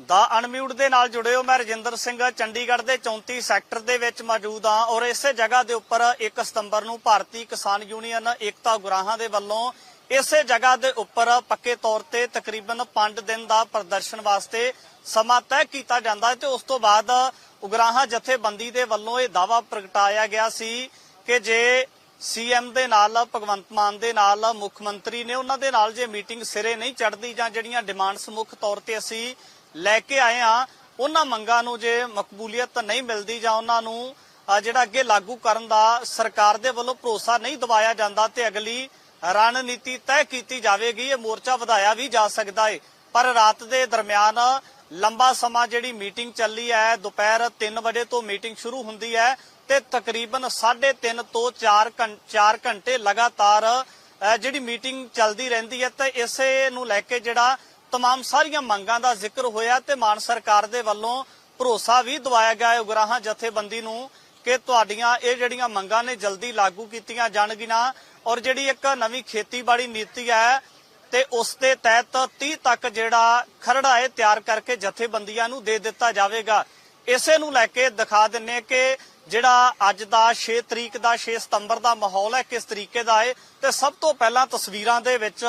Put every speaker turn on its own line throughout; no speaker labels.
ਦਾ unmute ਦੇ ਨਾਲ ਜੁੜੇ ਹੋ ਮੈਂ ਰਜਿੰਦਰ ਸਿੰਘ, ਚੰਡੀਗੜ੍ਹ ਦੇ 34 ਸੈਕਟਰ ਦੇ ਵਿੱਚ ਮੌਜੂਦ ਹਾਂ ਔਰ ਇਸੇ ਜਗ੍ਹਾ ਦੇ ਉੱਪਰ 1 ਸਤੰਬਰ ਨੂੰ ਭਾਰਤੀ ਕਿਸਾਨ ਯੂਨੀਅਨ ਏਕਤਾ ਗੁਰਾਹਾਂ ਦੇ ਵੱਲੋਂ ਇਸੇ ਜਗ੍ਹਾ ਦੇ ਉੱਪਰ ਪੱਕੇ ਤੌਰ ਤੇ ਤਕਰੀਬਨ 5 ਦਿਨ ਦਾ ਪ੍ਰਦਰਸ਼ਨ ਵਾਸਤੇ ਸਮਾਂ ਤੈਅ ਕੀਤਾ ਜਾਂਦਾ ਤੇ ਉਸ ਤੋਂ ਬਾਅਦ ਉਗਰਾਹਾਂ ਜਥੇਬੰਦੀ ਦੇ ਵੱਲੋਂ ਇਹ ਦਾਵਾ ਪ੍ਰਗਟਾਇਆ ਗਿਆ ਸੀ ਕਿ ਜੇ ਸੀਐਮ ਦੇ ਨਾਲ, ਭਗਵੰਤ ਮਾਨ ਦੇ ਨਾਲ, ਮੁੱਖ ਮੰਤਰੀ ਨੇ ਉਹਨਾਂ ਦੇ ਨਾਲ ਜੇ ਮੀਟਿੰਗ ਸਿਰੇ ਨਹੀਂ ਚੜਦੀ ਜਾਂ ਜਿਹੜੀਆਂ ਡਿਮਾਂਡਸ ਮੁੱਖ ਤੌਰ ਤੇ ਅਸੀਂ ਲੈ ਕੇ ਆਏ ਆ ਉਹਨਾਂ ਮੰਗਾਂ ਨੂੰ ਜੇ ਮਕਬੂਲੀਅਤ ਨਹੀਂ ਮਿਲਦੀ ਜਾਂ ਉਹਨਾਂ ਨੂੰ ਜਿਹੜਾ ਅੱਗੇ ਲਾਗੂ ਕਰਨ ਦਾ ਸਰਕਾਰ ਦੇ ਵੱਲੋਂ ਭਰੋਸਾ ਨਹੀਂ ਦਿਵਾਇਆ ਜਾਂਦਾ ਤੇ ਅਗਲੀ ਰਣਨੀਤੀ ਤੈਅ ਕੀਤੀ ਜਾਵੇਗੀ, ਇਹ ਮੋਰਚਾ ਵਧਾਇਆ ਵੀ ਜਾ ਸਕਦਾ ਹੈ ਪਰ ਰਾਤ ਦੇ ਦਰਮਿਆਨ ਲੰਬਾ ਸਮਾਂ ਜਿਹੜੀ ਮੀਟਿੰਗ ਚੱਲੀ ਹੈ, ਦੁਪਹਿਰ 3 ਵਜੇ ਤੋਂ ਮੀਟਿੰਗ ਸ਼ੁਰੂ ਹੁੰਦੀ ਹੈ ਤੇ ਤਕਰੀਬਨ 3.5 ਤੋਂ 4 4 ਘੰਟੇ ਲਗਾਤਾਰ ਜਿਹੜੀ ਮੀਟਿੰਗ ਚੱਲਦੀ ਰਹਿੰਦੀ ਹੈ ਤੇ ਇਸੇ ਨੂੰ ਲੈ ਕੇ ਜਿਹੜਾ तमाम ਸਾਰੀਆਂ ਮੰਗਾਂ ਦਾ ਜ਼ਿਕਰ ਹੋਇਆ ਤੇ ਮਾਨ ਸਰਕਾਰ ਦੇ ਵੱਲੋਂ ਭਰੋਸਾ ਵੀ ਦਵਾਇਆ ਗਿਆ ਹੈ ਉਗਰਾਹਾਂ ਜਥੇਬੰਦੀ ਨੂੰ ਕਿ ਤੁਹਾਡੀਆਂ ਇਹ ਜਿਹੜੀਆਂ ਮੰਗਾਂ ਨੇ ਜਲਦੀ ਲਾਗੂ ਕੀਤੀਆਂ ਜਾਣਗੀਆਂ ਔਰ ਜਿਹੜੀ ਇੱਕ ਨਵੀਂ ਖੇਤੀਬਾੜੀ ਨੀਤੀ ਹੈ ਤੇ ਉਸ ਦੇ ਤਹਿਤ 30 ਤੱਕ ਜਿਹੜਾ ਖਰੜਾ ਹੈ ਤਿਆਰ ਕਰਕੇ ਜਥੇਬੰਦੀਆਂ ਨੂੰ ਦੇ ਦਿੱਤਾ ਜਾਵੇਗਾ ਇਸੇ ਨੂੰ ਲੈ ਕੇ ਦਿਖਾ ਦਿੰਨੇ ਕਿ ਜਿਹੜਾ ਅੱਜ ਦਾ 6 ਤਰੀਕ ਦਾ 6 ਸਤੰਬਰ ਦਾ ਮਾਹੌਲ ਹੈ ਕਿਸ ਤਰੀਕੇ ਦਾ ਹੈ ਤੇ ਸਭ ਤੋਂ ਪਹਿਲਾਂ ਤਸਵੀਰਾਂ ਦੇ ਵਿੱਚ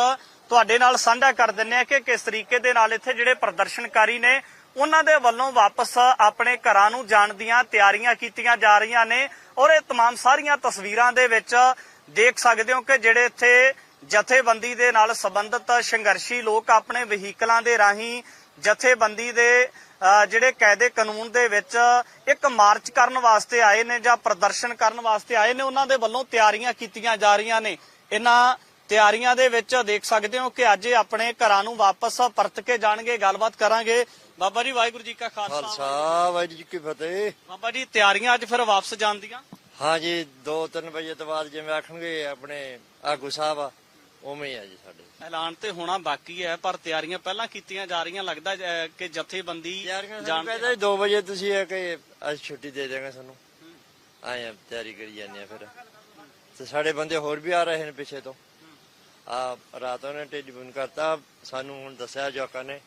ਤੁਹਾਡੇ ਨਾਲ ਸਾਂਝਾ ਕਰ ਦਿੰਨੇ ਆ ਕਿ ਕਿਸ ਤਰੀਕੇ ਦੇ ਨਾਲ ਇੱਥੇ ਜਿਹੜੇ ਪ੍ਰਦਰਸ਼ਨਕਾਰੀ ਨੇ ਉਹਨਾਂ ਦੇ ਵੱਲੋਂ ਵਾਪਸ ਆਪਣੇ ਘਰਾਂ ਨੂੰ ਜਾਣ ਦੀਆਂ ਤਿਆਰੀਆਂ ਕੀਤੀਆਂ ਜਾ ਰਹੀਆਂ ਨੇ ਔਰ ਇਹ तमाम ਸਾਰੀਆਂ ਤਸਵੀਰਾਂ ਦੇ ਵਿੱਚ ਦੇਖ ਸਕਦੇ ਹੋ ਕਿ ਜਿਹੜੇ ਇੱਥੇ ਜਥੇਬੰਦੀ ਦੇ ਨਾਲ ਸੰਬੰਧਿਤ ਸੰਘਰਸ਼ੀ ਲੋਕ ਆਪਣੇ ਵਹੀਕਲਾਂ ਦੇ ਰਾਹੀਂ ਜਥੇਬੰਦੀ ਦੇ ਅ, ਜਿਹੜੇ ਕਾਇਦੇ ਕਾਨੂੰਨ ਦੇ ਵਿੱਚ ਇੱਕ ਮਾਰਚ ਕਰਨ ਵਾਸਤੇ ਆਏ ਨੇ ਜਾਂ ਪ੍ਰਦਰਸ਼ਨ ਕਰਨ ਵਾਸਤੇ ਆਏ ਨੇ ਉਹਨਾਂ ਦੇ ਵੱਲੋਂ ਤਿਆਰੀਆਂ ਕੀਤੀਆਂ ਜਾ ਰਹੀਆਂ ਨੇ ਇਹਨਾਂ ਤਿਆਰੀਆਂ ਦੇ ਵਿੱਚ ਦੇਖ ਸਕਦੇ ਹੋ ਕਿ ਅੱਜ ਇਹ ਆਪਣੇ ਘਰਾਂ ਨੂੰ ਵਾਪਸ ਪਰਤ ਕੇ ਜਾਣਗੇ ਗੱਲਬਾਤ ਕਰਾਂਗੇ। ਬਾਬਾ ਜੀ ਵਾਹਿਗੁਰੂ ਜੀ ਕਾ ਖਾਲਸਾ।
ਖਾਲਸਾ ਵਾਹਿਗੁਰੂ ਜੀ ਕੀ ਫਤਿਹ।
ਬਾਬਾ ਜੀ ਤਿਆਰੀਆਂ ਅੱਜ ਫਿਰ ਵਾਪਸ ਜਾਣ ਦੀਆਂ
ਹਾਂ ਜੀ 2-3 ਵਜੇ ਤੋਂ ਬਾਅਦ ਜਿਵੇਂ ਆਖਣਗੇ ਆਪਣੇ ਆਗੂ ਸਾਹਿਬ ਆ, ਉਵੇਂ ਹੀ ਆ ਜੀ ਸਾਡੇ।
ਐਲਾਨ ਤੇ ਹੋਣਾ ਬਾਕੀ ਹੈ ਪਰ ਤਿਆਰੀਆਂ ਪਹਿਲਾਂ ਕੀਤੀਆਂ ਜਾ ਰਹੀਆਂ ਲੱਗਦਾ ਅ, ਕਿ ਜਥੇਬੰਦੀ
ਤਿਆਰੀਆਂ
ਜਾਣ
ਕਹਿੰਦੇ 2 ਵਜੇ ਤੁਸੀਂ ਆ ਕਿ ਅੱਜ ਛੁੱਟੀ ਦੇ ਦੇਗਾ ਸਾਨੂੰ। ਆਏ ਆ ਤਿਆਰੀ ਕਰੀ ਜਾਂਦੇ ਆ ਫਿਰ। ਤੇ ਸਾਡੇ ਬੰਦੇ ਹੋਰ ਵੀ ਆ ਰਹੇ ਨੇ ਪਿੱਛੇ ਤੋਂ। ਆ ਰਾਤ ਉਹਨੇ ਟੈਲੀਫੋਨ ਕਰਤਾ। ਸਾਨੂੰ ਹੁਣ ਦੱਸਿਆ ਜੋਕਾਂ ਨੇ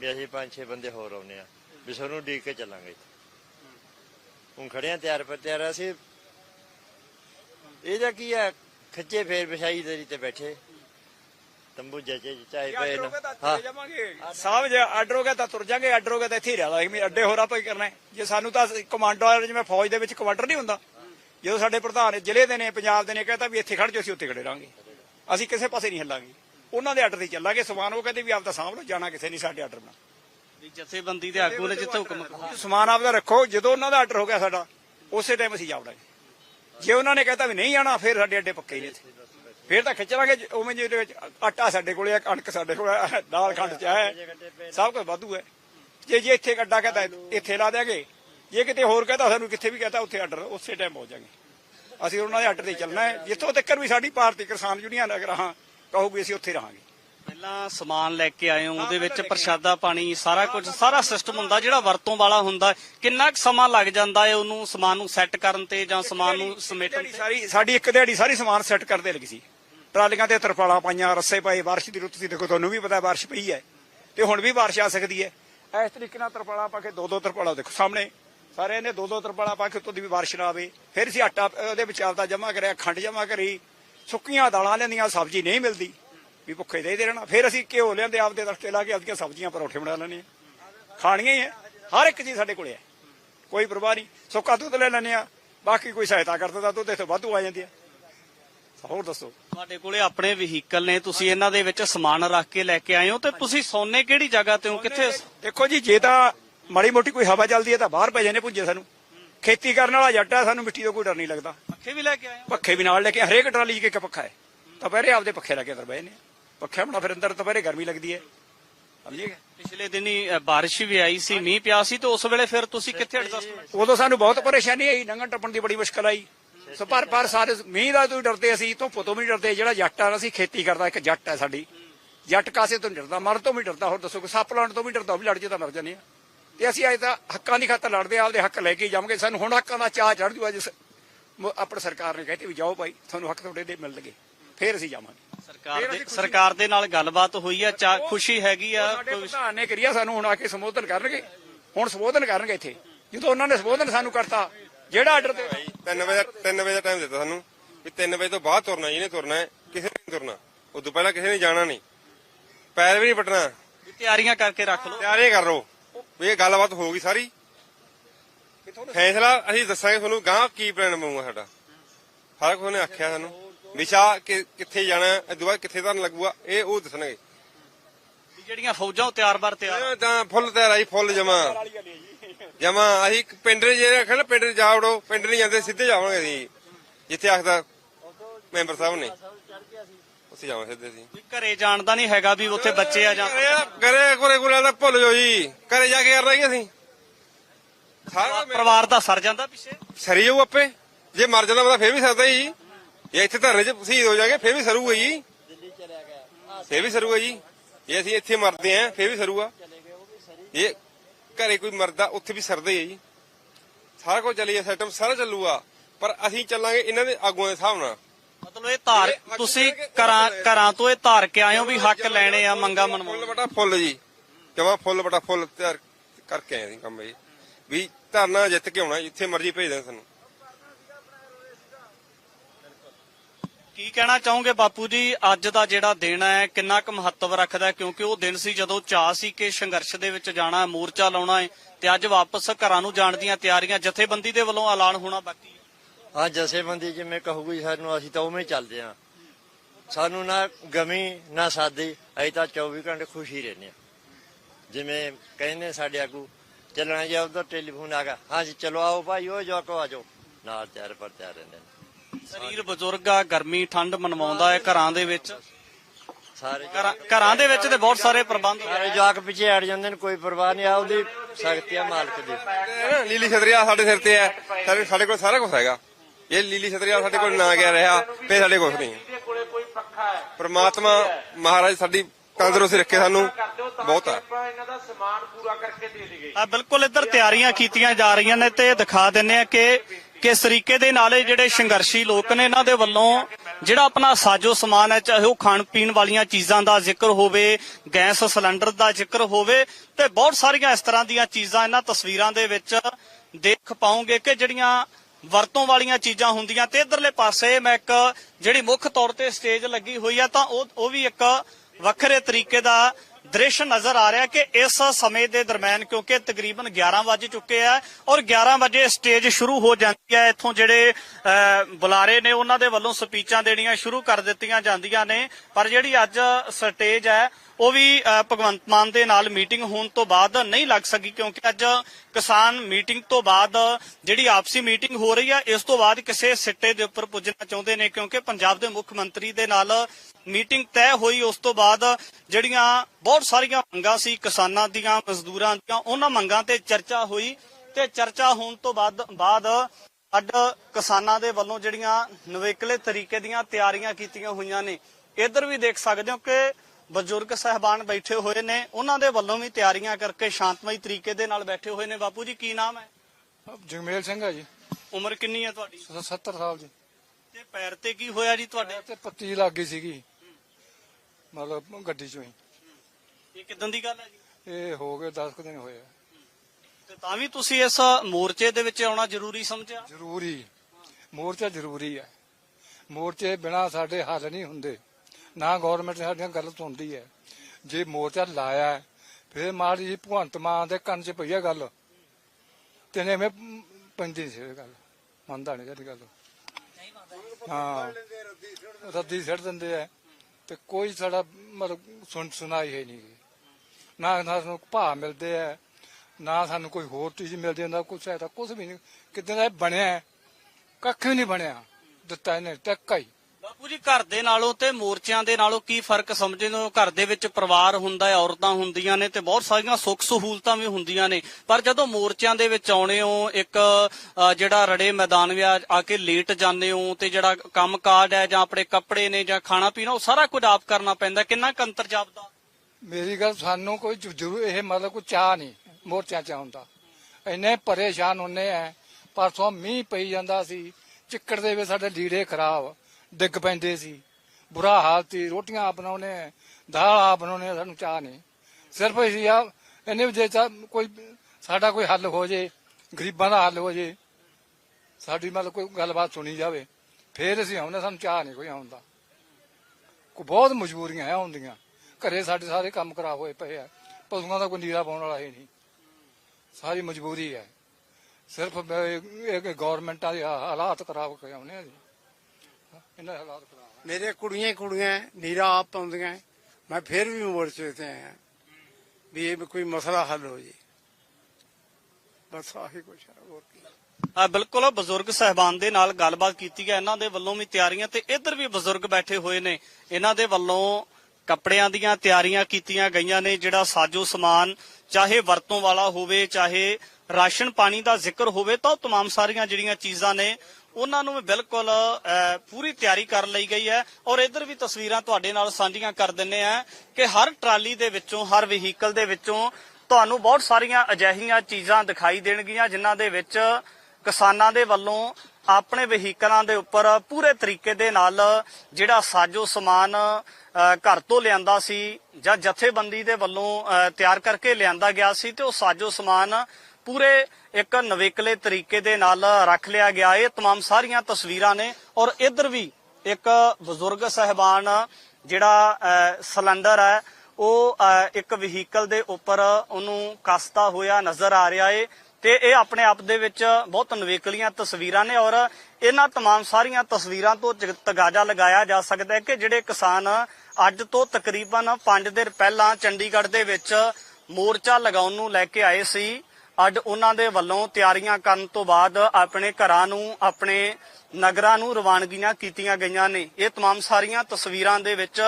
ਵੀ ਅਸੀਂ ਪੰਜ ਛੇ ਬੰਦੇ ਹੋਰ ਆਉਨੇ ਆ ਵੀ ਸਾਨੂੰ ਡੀਕ ਕੇ ਚੱਲਾਂਗੇ ਹੁਣ ਖੜੇ ਆ ਤਿਆਰ ਪਰ ਤਿਆਰ ਅਸੀਂ। ਇਹਦਾ ਕੀ ਆ? ਖੱਚੇ ਫੇਰ ਵਿਛਾਈ ਦੇ ਤੇ ਬੈਠੇ। ਤੰਬੂ ਜੱਜੇ ਚਾਏ ਪਏ ਨੇ। ਹਾਂ
ਸਾਹਿਬ ਜੇ ਆਰਡਰ ਹੋ ਗਿਆ ਤਾਂ ਤੁਰ ਜਾਗੇ ਆਰਡਰ ਹੋ ਗਿਆ ਤਾਂ ਇੱਥੇ ਹੀ ਰਹਿ ਲਾਂਗੇ। ਅੱਡੇ ਹੋਰ ਆਪਾਂ ਹੀ ਕਰਨਾ ਹੈ। ਜੇ ਸਾਨੂੰ ਤਾਂ ਕਮਾਂਡੋ ਆ ਜਿਵੇਂ ਫੌਜ ਦੇ ਵਿੱਚ ਕਮਾਂਡਰ ਨਹੀਂ ਹੁੰਦਾ। ਜਦੋਂ ਸਾਡੇ ਪ੍ਰਧਾਨ ਜ਼ਿਲ੍ਹੇ ਦੇ ਨੇ ਪੰਜਾਬ ਦੇ ਨੇ ਕਹਿੰਦਾ ਵੀ ਇੱਥੇ ਖੜ ਜਾਓ ਅਸੀਂ ਉੱਥੇ ਖੜੇ ਰਾਂਗੇ ਅਸੀਂ ਕਿਸੇ ਪਾਸੇ ਨਹੀਂ ਹਿੱਲਾਂਗੇ। ਉਹਨਾਂ ਦੇ ਆਰਡਰ ਤੇ ਚੱਲਾਂਗੇ ਸਮਾਨ ਉਹ ਕਹਿੰਦੇ ਵੀ ਆਪਦਾ ਸਾਂਭ ਲਓ ਜਾਣਾ ਕਿਸੇ ਨਹੀਂ ਸਾਡੇ ਆਰਡਰ ਨਾਲ
ਵੀ ਜਥੇਬੰਦੀ ਦੇ ਆਗੂ ਨੇ ਜਿੱਥੇ ਹੁਕਮ ਕੀਤਾ
ਸਮਾਨ ਆਪਦਾ ਰੱਖੋ ਜਦੋਂ ਉਹਨਾਂ ਦਾ ਆਰਡਰ ਹੋ ਗਿਆ ਸਾਡਾ ਉਸੇ ਟਾਈਮ ਅਸੀਂ ਜਾਵੜਾਂਗੇ। ਜੇ ਉਹਨਾਂ ਨੇ ਕਹਤਾ ਵੀ ਨਹੀਂ ਆਣਾ ਫਿਰ ਸਾਡੇ ਅੱਡੇ ਪੱਕੇ ਹੀ ਨੇ ਇੱਥੇ। ਫਿਰ ਤਾਂ ਖਿੱਚ ਲਾਂਗੇ ਜ- ਉਵੇਂ ਜਿਹਦੇ ਵਿੱਚ ਆਟਾ ਸਾਡੇ ਕੋਲੇ ਆ ਕਣਕ ਸਾਡੇ ਕੋਲ ਆ ਦਾਲ ਖੰਡ ਚ ਹੈ ਸਭ ਕੁਝ ਵਾਧੂ ਹੈ। ਜੇ ਜੇ ਇੱਥੇ ਅੱਡਾ ਕਹਤਾ ਇੱਥੇ ਲਾ ਦਿਆਂਗੇ। ਜੇ ਕਿਤੇ ਹੋਰ ਕਹਤਾ ਸਾਨੂੰ ਕਿੱਥੇ ਵੀ ਕਹਤਾ ਉੱਥੇ ਆਰਡਰ ਉਸੇ ਟਾਈਮ ਪਹੁੰਚ ਜਾਗੇ ਅਸੀਂ ਉਹਨਾਂ ਦੇ ਆਰਡਰ ਤੇ ਚੱਲਣਾ ਹੈ। ਜਿੱਥੋਂ ਤੱਕ ਵੀ ਸਾਡੀ ਭਾਰਤੀ ਕਿਸਾਨ ਯੂਨੀਅਨ ਅਗਰ ਹਾਂ ਕਹੂਗੀ ਅਸੀਂ ਉੱਥੇ ਰਹਾਂਗੇ।
ਪਹਿਲਾਂ ਸਮਾਨ ਲੈ ਕੇ ਆਏ ਹੋ ਉਹਦੇ ਵਿੱਚ ਪ੍ਰਸ਼ਾਦਾ ਪਾਣੀ ਸਾਰਾ ਕੁਝ ਸਾਰਾ ਸਿਸਟਮ ਹੁੰਦਾ ਜਿਹੜਾ ਵਰਤੋਂ ਵਾਲਾ ਹੁੰਦਾ। ਕਿੰਨਾ ਕੁ ਸਮਾਂ ਲੱਗ ਜਾਂਦਾ ਹੈ ਉਹਨੂੰ ਸਮਾਨ ਨੂੰ ਸੈੱਟ ਕਰਨ ਤੇ ਜਾਂ ਸਮਾਨ ਨੂੰ ਸਮੇਟਣ ਤੇ?
ਸਾਰੀ ਸਾਡੀ ਇੱਕ ਦਿਹਾੜੀ ਸਾਰੀ ਸਮਾਨ ਸੈੱਟ ਕਰਦੇ ਲੱਗੀ ਸੀ। ਟਰਾਲੀਆਂ ਤੇ ਤਰਪਾਲਾਂ ਪਾਈਆਂ ਰੱਸੇ ਪਾਏ ਬਾਰਿਸ਼ ਦੀ ਰੁੱਤ ਸੀ। ਦੇਖੋ ਤੁਹਾਨੂੰ ਵੀ ਪਤਾ ਬਾਰਿਸ਼ ਪਈ ਹੈ ਤੇ ਹੁਣ ਵੀ ਬਾਰਿਸ਼ ਆ ਸਕਦੀ ਹੈ। ਇਸ ਤਰੀਕੇ ਨਾਲ ਤਰਪਾਲਾਂ ਪਾ ਕੇ ਦੋ ਦੋ ਤਰਪਾਲਾਂ ਦੇਖੋ ਸਾਹਮਣੇ ਸਾਰੇ ਨੇ ਦੋ ਦੋ ਤਰਪਾਲਾਂ ਪਾ ਕੇ ਉੱਤੋਂ ਦੀ ਵੀ ਬਾਰਿਸ਼ ਨਾ ਆਵੇ। ਫਿਰ ਅਸੀਂ ਆਟਾ ਉਹਦੇ ਵਿੱਚ ਆਪਦਾ ਜਮਾ ਕਰਿਆ ਖੰਡ ਜਮਾ ਕਰੀ। ਸੁੱਕੀਆਂ ਦਾਲਾਂ ਲੈਂਦੀਆਂ ਸਬਜ਼ੀ ਨਹੀਂ ਮਿਲਦੀ। ਵੀ ਭੁੱਖੇ ਦੇ ਦੇ ਰਹਿਣਾ। ਫਿਰ ਅਸੀਂ ਘਿਓ ਲਿਆਂਦੇ ਆਪਦੇ ਰਸਤੇ ਲਾ ਕੇ ਆਪਦੀਆਂ ਸਬਜ਼ੀਆਂ ਪਰੌਠੇ ਬਣਾ ਲੈਣੇ ਖਾਣੀਆਂ ਹੀ ਹੈ। ਹਰ ਇੱਕ ਚੀਜ਼ ਸਾਡੇ ਕੋਲੇ ਹੈ। ਕੋਈ ਪਰਵਾਹ ਨਹੀਂ। ਸੁੱਕਾ ਦੁੱਧ ਲੈ ਲੈਂਦੇ ਆ ਬਾਕੀ ਕੋਈ ਸਹਾਇਤਾ ਕਰ ਦਿੰਦਾ ਦੁੱਧ ਇੱਥੇ ਵਾਧੂ ਆ ਜਾਂਦੀ ਆ। ਹੋਰ ਦੱਸੋ?
ਤੁਹਾਡੇ ਕੋਲੇ ਆਪਣੇ ਵਹੀਕਲ ਨੇ ਤੁਸੀਂ ਇਹਨਾਂ ਦੇ ਵਿੱਚ ਸਮਾਨ ਰੱਖ ਕੇ ਲੈ ਕੇ ਆਏ ਹੋ ਤੇ ਤੁਸੀਂ ਸੌਨੇ ਕਿਹੜੀ ਜਗ੍ਹਾ ਤੇ ਹੋ? ਕਿੱਥੇ
ਦੇਖੋ ਜੀ ਜੇ ਤਾਂ ਮਾੜੀ ਮੋਟੀ ਕੋਈ ਹਵਾ ਚੱਲਦੀ ਹੈ ਤਾਂ ਬਾਹਰ ਪੈ ਜਾਂਦੇ ਪੁੱਜੇ ਸਾਨੂੰ। ਖੇਤੀ ਕਰਨ ਵਾਲਾ ਜੱਟ ਹੈ ਸਾਨੂੰ ਮਿੱਟੀ ਤੋਂ ਕੋਈ ਡਰ ਨਹੀਂ ਲੱਗਦਾ।
ਪੱਖੇ ਵੀ ਲੈ ਕੇ ਆਏ
ਪੱਖੇ ਵੀ ਨਾਲ ਲੈ ਕੇ ਹਰੇਕ ਟਰਾਲੀ 'ਚ ਇੱਕ ਪੱਖਾ ਹੈ। ਦੁਪਹਿਰੇ ਆਪਦੇ ਪੱਖੇ ਲੈ ਕੇ ਅੰਦਰ ਬਹਿ ਨੇ ਪੱਖਾ ਬਣਾ ਫਿਰ ਅੰਦਰ ਦੁਪਹਿਰੇ ਗਰਮੀ ਲੱਗਦੀ ਹੈ। ਸਮਝੀਏ
ਪਿਛਲੇ ਦਿਨੀ ਬਾਰਿਸ਼ ਵੀ ਆਈ ਸੀ ਮੀਂਹ ਪਿਆ ਸੀ ਤੇ ਉਸ ਵੇਲੇ ਫਿਰ ਤੁਸੀਂ ਕਿੱਥੇ ਐਡਜਸਟਮੈਂਟ
ਉਦੋਂ ਸਾਨੂੰ ਬਹੁਤ ਪਰੇਸ਼ਾਨੀ ਆਈ ਲੰਘਣ ਟੱਪਣ ਦੀ ਬੜੀ ਮੁਸ਼ਕਲ ਆਈ। ਸੋ ਪਰ ਪਰ ਸਾਰੇ ਮੀਂਹ ਦਾ ਤੋਂ ਡਰਦੇ ਅਸੀਂ ਧੁੱਪ ਤੋਂ ਵੀ ਡਰਦੇ। ਜਿਹੜਾ ਜੱਟ ਆ ਅਸੀਂ ਖੇਤੀ ਕਰਦਾ ਇੱਕ ਜੱਟ ਹੈ ਸਾਡੀ। ਜੱਟ ਕਾਸੇ ਤੋਂ ਡਰਦਾ ਮਰ ਤੋਂ ਵੀ ਡਰਦਾ। ਹੋਰ ਦੱਸੋ ਕਿ ਸੱਪ ਲਾਉਣ ਤੋਂ ਵੀ ਡਰਦਾ ਉਹ ਵੀ ਲੜ ਜੇ ਤਾਂ ਮਰ ਜਾਂਦੇ ਆ। ਤੇ ਅਸੀਂ ਅੱਜ ਤਾਂ ਹੱਕਾਂ ਦੀ ਖਾਤਰ ਲੜਦੇ ਆਪਦੇ ਹੱਕ ਲੈ ਕੇ ਜਾਵਾਂਗੇ। ਸਾਨੂੰ ਹੁਣ ਹੱਕਾਂ ਦਾ ਚਾਹ ਚੜ ਜੂਆ ਜਿਸ ਮ- ਆਪਣੀ ਸਰਕਾਰ ਨੇ ਕਹਿੰਦੀ ਵੀ ਜਾਓ ਭਾਈ ਤੁਹਾਨੂੰ ਹੱਕ ਤੁਹਾਡੇ ਦੇ ਮਿਲਣਗੇ। ਫੇਰ ਅਸੀਂ ਜਾਵਾਂਗੇ।
ਸਰਕਾਰ ਦੇ ਸਰਕਾਰ ਦੇ ਨਾਲ ਗੱਲਬਾਤ ਹੋਈ ਆ ਚਾ ਖੁਸ਼ੀ ਹੈਗੀ ਆ
ਸਾਡੇ ਪ੍ਰਧਾਨ ਨੇ ਕਰਿਆ ਸਾਨੂੰ ਹੁਣ ਆ ਕੇ ਸੰਬੋਧਨ ਕਰਨਗੇ। ਹੁਣ ਸੰਬੋਧਨ ਕਰਨਗੇ ਇੱਥੇ। ਜਦੋਂ ਉਹਨਾਂ ਨੇ ਸੰਬੋਧਨ ਸਾਨੂੰ ਕਰਤਾ ਜਿਹੜਾ ਆਰਡਰ ਤੇ
3 ਵਜੇ 3 ਵਜੇ ਦਾ ਟਾਈਮ ਦਿੱਤਾ ਸਾਨੂੰ ਵੀ 3 ਵਜੇ ਤੋਂ ਬਾਅਦ ਤੁਰਨਾ ਜਿਹਨੇ ਤੁਰਨਾ ਹੈ ਕਿਸੇ ਨੇ ਤੁਰਨਾ। ਉਦੋਂ ਪਹਿਲਾਂ ਕਿਸੇ ਨੇ ਜਾਣਾ ਨਹੀਂ ਪੈਰ ਵੀ ਨਹੀਂ ਪਟਣਾ
ਵੀ ਤਿਆਰੀਆਂ ਕਰਕੇ ਰੱਖ ਲਓ।
ਤਿਆਰੀ ਕਰ ਲਓ। ਵੀ ਇਹ ਗੱਲਬਾਤ ਹੋ ਗਈ ਸਾਰੀ। ਫੈਸਲਾ ਅਸੀਂ ਦੱਸਾਂਗੇ ਤੁਹਾਨੂੰ ਗਾਂ ਕੀ ਪਲਾਨ ਬਣੂਗਾ ਸਾਡਾ। ਕੁਝ ਉਹਨੇ ਆਖਿਆ ਸਾਨੂੰ ਵਿਸ਼ਾ ਕਿੱਥੇ ਜਾਣਾ ਹੈ ਇਹ ਬਾਅਦ ਕਿੱਥੇ ਧਰਨ ਲੱਗੂਗਾ ਇਹ ਉਹ ਦੱਸਣਗੇ।
ਵੀ ਜਿਹੜੀਆਂ ਫੌਜਾਂ ਉਹ ਤਿਆਰ-ਬਰ ਤਿਆਰ।
ਤਾਂ ਫੁੱਲ ਤਿਆਰ ਆਈ ਫੁੱਲ ਜਮਾ। ਜਮਾ ਅਸੀਂ ਪਿੰਡ ਦੇ ਜੇ ਆਖਿਆ ਨਾ ਪਿੰਡ ਜਾ ਵੜੋ ਪਿੰਡ ਨਹੀਂ ਜਾਂਦੇ ਸਿੱਧੇ ਜਾਵਾਂਗੇ ਅਸੀਂ। ਜਿੱਥੇ ਆਖਦਾ ਮੈਂਬਰ ਸਾਹਿਬ ਨੇ। ਉੱਥੇ ਜਾਵਾਂਗੇ ਸਿੱਧੇ ਅਸੀਂ
ਵੀ ਘਰੇ ਜਾਣ ਦਾ ਨਹੀਂ ਹੈਗਾ ਵੀ ਉੱਥੇ ਬੱਚੇ ਆ ਜਾਂ
ਕਰੇ ਕਰੇ ਕੋਰੇ ਕੋਲੇ ਦਾ ਭੁੱਲ ਜਾਓ ਜੀ। ਘਰੇ ਜਾ ਕੇ ਕਰਨਾ ਕੀ ਅਸੀਂ। ਸਾਰਾ
ਪਰਿਵਾਰ ਦਾ ਸਰ ਜਾਂਦਾ ਪਿੱਛੇ।
ਸਰੀ ਜਾਊ ਆਪੇ। ਜੇ ਮਰ ਜਾਂਦਾ ਬੰਦਾ ਫੇਰ ਵੀ ਸਰਦਾ ਜੇ। ਇੱਥੇ ਧਰਨੇ 'ਚ ਸ਼ਹੀਦ ਹੋ ਜਾਗੇ ਫੇਰ ਵੀ ਸਰੂਗਾ ਜੀ। ਫੇਰ ਵੀ ਸਰੂਗਾ ਜੀ। ਜੇ ਅਸੀਂ ਇੱਥੇ ਮਰਦੇ ਆਂ ਫੇਰ ਵੀ ਸਰੂਗਾ। ਇਹ ਘਰੇ ਕੋਈ ਮਰਦਾ ਉੱਥੇ ਵੀ ਸਰਦਾ ਹੀ ਹੈ ਜੀ। ਸਾਰਾ ਕੁਝ ਚੱਲੀ ਸਿਸਟਮ ਸਾਰਾ ਚੱਲੂਗਾ। ਪਰ ਅਸੀਂ ਚੱਲਾਂਗੇ ਇਹਨਾਂ ਦੇ ਆਗੂਆਂ ਦੇ ਹਿਸਾਬ ਨਾਲ।
ਮਤਲਬ ਇਹ ਧਾਰ ਤੁਸੀਂ ਘਰਾਂ ਘਰਾਂ ਤੋਂ ਇਹ ਧਾਰ ਕੇ ਆਏ ਹੋ ਵੀ ਹੱਕ ਲੈਣੇ ਆ ਮੰਗਾ
ਫੁੱਲ
ਮਨਵਾਉਣ।
ਬਟਾ ਫੁੱਲ ਜੀ। ਜਮਾ ਫੁੱਲ ਬਟਾ ਫੁੱਲ ਤਿਆਰ ਕਰਕੇ ਆਏ ਅਸੀਂ ਕੰਮ ਇਹ। ਵੀ ਧਰਨਾ ਜਿੱਤ ਕੇ ਆਉਣਾ ਜਿੱਥੇ ਮਰਜ਼ੀ ਭੇਜ ਦੇਣ ਸਾਨੂੰ।
ਕੀ ਕਹਿਣਾ ਚਾਹੋਗੇ ਬਾਪੂ ਜੀ? ਅੱਜ ਦਾ ਜਿਹੜਾ ਦਿਨ ਹੈ ਕਿੰਨਾ ਕੁ ਮਹੱਤਵ ਰੱਖਦਾ ਹੈ? ਕਿਉਂਕਿ ਉਹ ਦਿਨ ਸੀ ਜਦੋਂ ਚਾਹ ਸੀ ਕਿ ਸੰਘਰਸ਼ ਦੇ ਵਿੱਚ ਜਾਣਾ ਹੈ ਮੋਰਚਾ ਲਾਉਣਾ ਹੈ ਤੇ ਅੱਜ ਵਾਪਸ ਘਰਾਂ ਨੂੰ ਜਾਣ ਦੀਆਂ ਤਿਆਰੀਆਂ ਜਥੇਬੰਦੀ ਦੇ ਵੱਲੋਂ ਐਲਾਨ ਹੋਣਾ ਬਾਕੀ ਹੈ
ਹਾਂ ਜਥੇਬੰਦੀ ਜਿਵੇਂ ਕਹੂਗੀ ਸਾਨੂੰ ਅਸੀਂ ਤਾਂ ਉਵੇਂ ਹੀ ਚੱਲਦੇ ਹਾਂ। ਸਾਨੂੰ ਨਾ ਗਮੀ ਨਾ ਸਾਦੀ ਅਸੀਂ ਤਾਂ 24 ਘੰਟੇ ਖੁਸ਼ ਹੀ ਰਹਿੰਦੇ ਹਾਂ। ਜਿਵੇਂ ਕਹਿੰਦੇ ਸਾਡੇ ਆਗੂ ਚੱਲਣਾ ਜੀ ਉਧਰ ਟੈਲੀਫੋਨ ਆ ਗਿਆ ਹਾਂਜੀ ਚਲੋ ਆਓ ਭਾਈ ਉਹ ਜੋ ਕੋ ਆਜੋ ਨਾਲ ਤਿਆਰ ਪਰ ਤਿਆਰ ਰਹਿੰਦੇ ਨੇ।
ਸਰੀਰ ਬਜ਼ੁਰਗ ਆ ਗਰਮੀ ਠੰਡ ਮਨਵਾਉਂਦਾ ਹੈ ਘਰਾਂ ਦੇ ਵਿੱਚ।
ਸਾਰੇ
ਘਰਾਂ ਦੇ ਵਿੱਚ ਤੇ ਬਹੁਤ ਸਾਰੇ ਪ੍ਰਬੰਧ
ਸਾਰੇ ਜਵਾਕ ਪਿੱਛੇ ਹਟ ਜਾਂਦੇ ਨੇ ਕੋਈ ਪਰਵਾਹ ਨਹੀਂ ਆ ਮਾਲਕ ਦੀ।
ਲੀਲੀ ਛਤਰੀਆ ਸਾਡੇ ਸਿਰ ਤੇ ਹੈ ਸਾਡੇ ਸਾਡੇ ਕੋਲ ਸਾਰਾ ਕੁਝ ਹੈਗਾ। ਇਹ ਲੀਲੀ ਛਤਰੀਆ ਸਾਡੇ ਕੋਲ ਨਾ ਗਿਆ ਰਿਹਾ ਫੇ ਸਾਡੇ ਕੁਝ ਨਹੀਂ। ਪ੍ਰਮਾਤਮਾ ਮਹਾਰਾਜ ਸਾਡੀ ਤੰਦਰੁਸਤੀ ਰੱਖੇ ਸਾਨੂੰ। ਬਹੁਤ ਆ
ਆ ਬਿਲਕੁਲ ਇੱਧਰ ਤਿਆਰੀਆਂ ਕੀਤੀਆਂ ਜਾ ਰਹੀਆਂ ਨੇ ਤੇ ਦਿਖਾ ਦਿੰਨੇ ਆ ਕਿ ਕਿਸ ਤਰੀਕੇ ਦੇ ਨਾਲ ਜਿਹੜੇ ਸੰਘਰਸ਼ੀ ਲੋਕ ਨੇ ਇਹਨਾਂ ਦੇ ਵੱਲੋਂ ਜਿਹੜਾ ਆਪਣਾ ਸਾਜੋ ਸਮਾਨ ਹੈ ਚਾਹੇ ਉਹ ਖਾਣ ਪੀਣ ਵਾਲੀਆਂ ਚੀਜ਼ਾਂ ਦਾ ਜ਼ਿਕਰ ਹੋਵੇ ਗੈਸ ਸਿਲੰਡਰ ਦਾ ਜ਼ਿਕਰ ਹੋਵੇ ਤੇ ਬਹੁਤ ਸਾਰੀਆਂ ਇਸ ਤਰ੍ਹਾਂ ਦੀਆਂ ਚੀਜ਼ਾਂ ਇਹਨਾਂ ਤਸਵੀਰਾਂ ਦੇ ਵਿੱਚ ਦੇਖ ਪਾਉਂਗੇ ਕਿ ਜਿਹੜੀਆਂ ਵਰਤੋਂ ਵਾਲੀਆਂ ਚੀਜ਼ਾਂ ਹੁੰਦੀਆਂ ਤੇ ਇਧਰਲੇ ਪਾਸੇ ਮੈਂ ਇੱਕ ਜਿਹੜੀ ਮੁੱਖ ਤੌਰ ਤੇ ਸਟੇਜ ਲੱਗੀ ਹੋਈ ਆ ਤਾਂ ਉਹ ਉਹ ਵੀ ਇੱਕ ਵੱਖਰੇ ਤਰੀਕੇ ਦਾ ਦ੍ਰਿਸ਼ ਨਜ਼ਰ ਆ ਰਿਹਾ ਕਿ ਇਸ ਸਮੇਂ ਦੇ ਦਰਮਿਆਨ ਕਿਉਂਕਿ ਤਕਰੀਬਨ 11 ਵਜ ਚੁੱਕੇ ਆ ਔਰ 11 ਵਜੇ ਸਟੇਜ ਸ਼ੁਰੂ ਹੋ ਜਾਂਦੀ ਹੈ। ਇੱਥੋਂ ਜਿਹੜੇ ਬੁਲਾਰੇ ਨੇ ਉਹਨਾਂ ਦੇ ਵੱਲੋਂ ਸਪੀਚਾਂ ਦੇਣੀਆਂ ਸ਼ੁਰੂ ਕਰ ਦਿੱਤੀਆਂ ਜਾਂਦੀਆਂ ਨੇ। ਪਰ ਜਿਹੜੀ ਅੱਜ ਸਟੇਜ ਹੈ, ਉਹ ਵੀ ਭਗਵੰਤ ਮਾਨ ਦੇ ਨਾਲ ਮੀਟਿੰਗ ਹੋਣ ਤੋਂ ਬਾਅਦ ਨਹੀਂ ਲੱਗ ਸਕੀ ਕਿਉਂਕਿ ਅੱਜ ਕਿਸਾਨ ਮੀਟਿੰਗ ਤੋਂ ਬਾਅਦ ਜਿਹੜੀ ਆਪਸੀ ਮੀਟਿੰਗ ਹੋ ਰਹੀ ਹੈ, ਇਸ ਤੋਂ ਬਾਅਦ ਕਿਸੇ ਸਿੱਟੇ ਦੇ ਉੱਪਰ ਪੁੱਜਣਾ ਚਾਹੁੰਦੇ ਨੇ ਕਿਉਂਕਿ ਪੰਜਾਬ ਦੇ ਮੁੱਖ ਮੰਤਰੀ ਦੇ ਨਾਲ ਮੀਟਿੰਗ ਤੈਅ ਹੋਈ ਉਸ ਤੋਂ ਬਾਅਦ ਜਿਹੜੀਆਂ ਬਹੁਤ ਸਾਰੀਆਂ ਮੰਗਾਂ ਸੀ ਕਿਸਾਨਾਂ ਦੀਆਂ ਮਜ਼ਦੂਰਾਂ ਦੀਆਂ ਉਹਨਾਂ ਮੰਗਾਂ ਤੇ ਚਰਚਾ ਹੋਈ ਤੇ ਚਰਚਾ ਹੋਣ ਤੋਂ ਬਾਅਦ ਬਾਅਦ ਅੱਡ ਕਿਸਾਨਾਂ ਦੇ ਵੱਲੋਂ ਜਿਹੜੀਆਂ ਨਵੇਕਲੇ ਤਰੀਕੇ ਦੀਆਂ ਤਿਆਰੀਆਂ ਕੀਤੀਆਂ ਹੋਈਆਂ ਨੇ ਇੱਧਰ ਵੀ ਦੇਖ ਸਕਦੇ ਹੋ ਕਿ ਬਜ਼ੁਰਗ ਸਹਿਬਾਨ ਬੈਠੇ ਹੋਏ ਨੇ ਉਹਨਾਂ ਦੇ ਵੱਲੋਂ ਵੀ ਤਿਆਰੀਆਂ ਕਰਕੇ ਸ਼ਾਂਤਮਈ ਤਰੀਕੇ ਦੇ ਨਾਲ ਬੈਠੇ ਹੋਏ ਨੇ। ਬਾਪੂ ਜੀ ਕੀ ਨਾਮ ਹੈ?
ਜਗਮੇਲ ਸਿੰਘ ਆ ਜੀ।
ਉਮਰ ਕਿੰਨੀ ਹੈ ਤੁਹਾਡੀ?
70 ਸਾਲ ਜੀ।
ਤੇ ਪੈਰ ਤੇ ਕੀ ਹੋਇਆ ਜੀ ਤੁਹਾਡੇ?
ਤੇ ਪੱਤੀ ਲੱਗ ਗਈ ਸੀਗੀ। ਮਤਲਬ ਗੱਡੀ ਚੋਂ ਹੀ।
ਇਹ ਕਿਦਾਂ ਦੀ ਗੱਲ ਹੈ ਜੀ?
ਇਹ ਹੋ ਗਏ 10 ਕੁ ਦਿਨ ਹੋਏ ਆ।
ਤੇ ਤਾਂ ਵੀ ਤੁਸੀਂ ਇਸ ਮੋਰਚੇ ਦੇ ਵਿੱਚ ਆਉਣਾ ਜ਼ਰੂਰੀ ਸਮਝਿਆ?
ਜ਼ਰੂਰੀ। ਮੋਰਚਾ ਜ਼ਰੂਰੀ ਹੈ। ਮੋਰਚੇ ਬਿਨਾ ਸਾਡੇ ਹੱਲ ਨਹੀਂ ਹੁੰਦੇ। ਨਾ ਗਵਰਨਮੈਂਟ ਸਾਡੀਆਂ ਗੱਲ ਸੁਣਦੀ ਹੈ। ਜੇ ਮੋਰਚਾ ਲਾਇਆ ਹੈ, ਫਿਰ ਮਾੜੀ ਜੀ ਭਗਵੰਤ ਮਾਨ ਦੇ ਕੰਨ 'ਚ ਪਈ ਹੈ ਗੱਲ। ਤੇ ਨੇ ਮੈਂ ਪੈਂਦੀ ਸੀ ਇਹ ਗੱਲ। ਮੰਨਦਾ ਨਹੀਂ ਜਿਹੜੀ ਗੱਲ। ਹਾਂ। ਰੱਦੀ ਛੱਡ ਦਿੰਦੇ ਆ। ਤੇ ਕੋਈ ਸਾਡਾ ਮਤਲਬ ਸੁਣ ਸੁਣਾਈ ਹੈ ਨਹੀਂ। ਨਾ ਸਾਨੂੰ ਭਾ ਮਿਲਦੇ ਆ, ਨਾ ਸਾਨੂੰ ਕੋਈ ਹੋਰ ਚੀਜ਼ ਮਿਲਦੀ ਹੁੰਦਾ ਕੁਛ ਹੈ ਤਾਂ ਕੁਝ ਵੀ ਨਹੀਂ। ਕਿਤੇ ਦਾ ਇਹ ਬਣਿਆ ਕੱਖ ਵੀ ਨਹੀਂ ਬਣਿਆ। ਦਿੱਤਾ ਇਹਨੇ ਟੱਕਾ ਹੀ।
ਬਾਪੂ ਜੀ ਘਰ ਦੇ ਨਾਲੋਂ ਤੇ ਮੋਰਚਿਆਂ ਦੇ ਨਾਲੋਂ ਕੀ ਫ਼ਰਕ ਸਮਝਦੇ ਹੋ? ਘਰ ਦੇ ਵਿੱਚ ਪਰਿਵਾਰ ਹੁੰਦਾ ਹੈ ਔਰਤਾਂ ਹੁੰਦੀਆਂ ਨੇ ਤੇ ਬਹੁਤ ਸਾਰੀਆਂ ਸੁੱਖ ਸਹੂਲਤਾਂ ਵੀ ਹੁੰਦੀਆਂ ਨੇ। ਪਰ ਜਦੋਂ ਮੋਰਚਿਆਂ ਦੇ ਵਿੱਚ ਆਉਣੇ ਹੋ ਇੱਕ ਅ, ਜਿਹੜਾ ਰੜੇ ਮੈਦਾਨ ਵਿੱਚ ਆ ਕੇ ਲੇਟ ਜਾਂਦੇ ਹੋ ਤੇ ਜਿਹੜਾ ਕੰਮ ਕਾਜ ਹੈ ਜਾਂ ਆਪਣੇ ਕੱਪੜੇ ਨੇ ਜਾਂ ਖਾਣਾ ਪੀਣਾ ਉਹ ਸਾਰਾ ਕੁਝ ਆਪ ਕਰਨਾ ਪੈਂਦਾ ਕਿੰਨਾ ਕੁ ਅੰਤਰ ਜਾਪਦਾ?
ਮੇਰੀ ਗੱਲ ਸਾਨੂੰ ਕੋਈ ਜ਼ਰੂ- ਜ਼ਰੂਰ ਇਹ ਮਤਲਬ ਕੋਈ ਚਾਹ ਨਹੀਂ ਮੋਰਚਿਆਂ ਚ ਆਉਂਦਾ ਇੰਨੇ ਪਰੇਸ਼ਾਨ ਹੁੰਨੇ ਆ ਪਰਸੋਂ ਮੀਂਹ ਪਈ ਜਾਂਦਾ ਸੀ ਚਿੱਕੜ ਦੇ ਵਿੱਚ ਸਾਡੇ ਲੀੜੇ ਖਰਾਬ। ਡਿੱਗ ਪੈਂਦੇ ਸੀ। ਬੁਰਾ ਹਾਲ ਸੀ, ਰੋਟੀਆਂ ਆਪ ਬਣਾਉਣੇ ਦਾਲ ਆਪ ਬਣਾਉਣੇ ਸਾਨੂੰ ਚਾਹ ਨਹੀਂ। ਸਿਰਫ ਅਸੀਂ ਆ, ਇਹਨੇ ਵੀ ਜੇ ਚਾਹ ਕੋਈ, ਸਾਡਾ ਕੋਈ ਹੱਲ ਹੋ ਜੇ, ਗਰੀਬਾਂ ਦਾ ਹੱਲ ਹੋ ਜੇ, ਸਾਡੀ ਮਤਲਬ ਕੋਈ ਗੱਲਬਾਤ ਸੁਣੀ ਜਾਵੇ, ਫੇਰ ਅਸੀਂ ਆਉਂਦੇ ਸਾਨੂੰ ਚਾਹ ਨਹੀਂ ਕੋਈ ਆਉਂਦਾ। ਕੋ ਬਹੁਤ ਮਜਬੂਰੀਆਂ ਆ ਹੁੰਦੀਆਂ ਘਰੇ ਸਾਡੇ ਸਾਰੇ ਕੰਮ ਕਰਾ ਹੋਏ ਪਏ ਆ, ਪਸ਼ੂਆਂ ਦਾ ਕੋਈ ਨੀਰਾ ਪਾਉਣ ਵਾਲਾ ਹੀ ਨਹੀਂ। ਸਾਰੀ ਮਜਬੂਰੀ ਹੈ ਸਿਰਫ ਮੈਂ ਇਹ ਗਵਰਨਮੈਂਟਾਂ ਦੇ ਹਾਲਾਤ ਖਰਾਬ ਕਰ ਆਉਨੇ ਆ ਜੀ। ਇਹਨਾਂ ਦੇ ਹਾਲਾਤ ਖਰਾਬ ਆ।
ਮੇਰੇ ਕੁੜੀਆਂ ਹੀ ਕੁੜੀਆਂ ਨੀਰਾ ਆਪ ਪਾਉਂਦੀਆਂ ਹੈ। ਮੈਂ ਫਿਰ ਵੀ ਮੋਰਚੇ ਤੇ ਆਇਆ ਵੀ ਇਹ ਵੀ ਕੋਈ ਮਸਲਾ ਹੱਲ ਹੋ ਜੇ ਬਸ ਆਹੀ ਕੁਛ ਹੈ ਹੋਰ ਕੀ
ਆ ਬਿਲਕੁਲ ਬਜ਼ੁਰਗ ਸਹਿਬਾਨ ਦੇ ਨਾਲ ਗੱਲਬਾਤ ਕੀਤੀ ਹੈ ਇਹਨਾਂ ਦੇ ਵੱਲੋਂ ਵੀ ਤਿਆਰੀਆਂ ਤੇ ਇੱਧਰ ਵੀ ਬਜ਼ੁਰਗ ਬੈਠੇ ਹੋਏ ਨੇ ਇਹਨਾਂ ਦੇ ਵੱਲੋਂ ਕੱਪੜਿਆਂ ਦੀਆਂ ਤਿਆਰੀਆਂ ਕੀਤੀਆਂ ਗਈਆਂ ਨੇ ਜਿਹੜਾ ਸਾਜੋ ਸਮਾਨ ਚਾਹੇ ਵਰਤੋਂ ਵਾਲਾ ਹੋਵੇ ਚਾਹੇ ਰਾਸ਼ਨ ਪਾਣੀ ਦਾ ਜ਼ਿਕਰ ਹੋਵੇ ਤਾਂ ਉਹ तमाम ਸਾਰੀਆਂ ਜਿਹੜੀਆਂ ਚੀਜ਼ਾਂ ਨੇ ਉਹਨਾਂ ਨੂੰ ਵੀ ਬਿਲਕੁਲ ਪੂਰੀ ਤਿਆਰੀ ਕਰ ਲਈ ਗਈ ਹੈ। ਔਰ ਇੱਧਰ ਵੀ ਤਸਵੀਰਾਂ ਤੁਹਾਡੇ ਨਾਲ ਸਾਂਝੀਆਂ ਕਰ ਦਿੰਨੇ ਆ ਕਿ ਹਰ ਟਰਾਲੀ ਦੇ ਵਿੱਚੋਂ ਹਰ ਵਹੀਕਲ ਦੇ ਵਿੱਚੋਂ ਤੁਹਾਨੂੰ ਬਹੁਤ ਸਾਰੀਆਂ ਅਜਿਹੀਆਂ ਚੀਜ਼ਾਂ ਦਿਖਾਈ ਦੇਣਗੀਆਂ ਜਿਨ੍ਹਾਂ ਦੇ ਵਿੱਚ ਕਿਸਾਨਾਂ ਦੇ ਵੱਲੋਂ ਆਪਣੇ ਵਹੀਕਲਾਂ ਦੇ ਉੱਪਰ ਪੂਰੇ ਤਰੀਕੇ ਦੇ ਨਾਲ ਜਿਹੜਾ ਸਾਜੋ ਸਮਾਨ ਘਰ ਤੋਂ ਲਿਆਂਦਾ ਸੀ ਜਾਂ ਜਥੇਬੰਦੀ ਦੇ ਵੱਲੋਂ ਅ, ਤਿਆਰ ਕਰਕੇ ਲਿਆਂਦਾ ਗਿਆ ਸੀ ਤੇ ਉਹ ਸਾਜੋ ਸਮਾਨ ਪੂਰੇ ਇੱਕ ਨਵੇਕਲੇ ਤਰੀਕੇ ਦੇ ਨਾਲ ਰੱਖ ਲਿਆ ਗਿਆ ਇਹ तमाम ਸਾਰੀਆਂ ਤਸਵੀਰਾਂ ਨੇ ਔਰ ਇੱਧਰ ਵੀ ਇੱਕ ਬਜ਼ੁਰਗ ਸਹਿਬਾਨ ਜਿਹੜਾ ਅ, ਸਿਲੰਡਰ ਹੈ ਉਹ ਅ, ਇੱਕ ਵਹੀਕਲ ਦੇ ਉੱਪਰ ਉਹਨੂੰ ਕੱਸਦਾ ਹੋਇਆ ਨਜ਼ਰ ਆ ਰਿਹਾ ਏ ਤੇ ਇਹ ਆਪਣੇ ਆਪ ਦੇ ਵਿੱਚ ਬਹੁਤ ਨਵੇਕਲੀਆਂ ਤਸਵੀਰਾਂ ਨੇ ਔਰ ਇਹਨਾਂ तमाम ਸਾਰੀਆਂ ਤਸਵੀਰਾਂ ਤੋਂ ਜ- ਤਗਾਜ਼ਾ ਲਗਾਇਆ ਜਾ ਸਕਦਾ ਹੈ ਕਿ ਜਿਹੜੇ ਕਿਸਾਨ ਅੱਜ ਤੋਂ ਤਕਰੀਬਨ 5 ਦਿਨ ਪਹਿਲਾਂ ਚੰਡੀਗੜ੍ਹ ਦੇ ਵਿੱਚ ਮੋਰਚਾ ਲਗਾਉਣ ਨੂੰ ਲੈ ਕੇ ਆਏ ਸੀ ਅੱਜ ਉਹਨਾਂ ਦੇ ਵੱਲੋਂ ਤਿਆਰੀਆਂ ਕਰਨ ਤੋਂ ਬਾਅਦ ਆਪਣੇ ਘਰਾਂ ਨੂੰ ਆਪਣੇ ਨਗਰਾਂ ਨੂੰ ਰਵਾਨਗੀਆਂ ਕੀਤੀਆਂ ਗਈਆਂ ਨੇ ਇਹ तमाम ਸਾਰੀਆਂ ਤਸਵੀਰਾਂ ਦੇ ਵਿੱਚ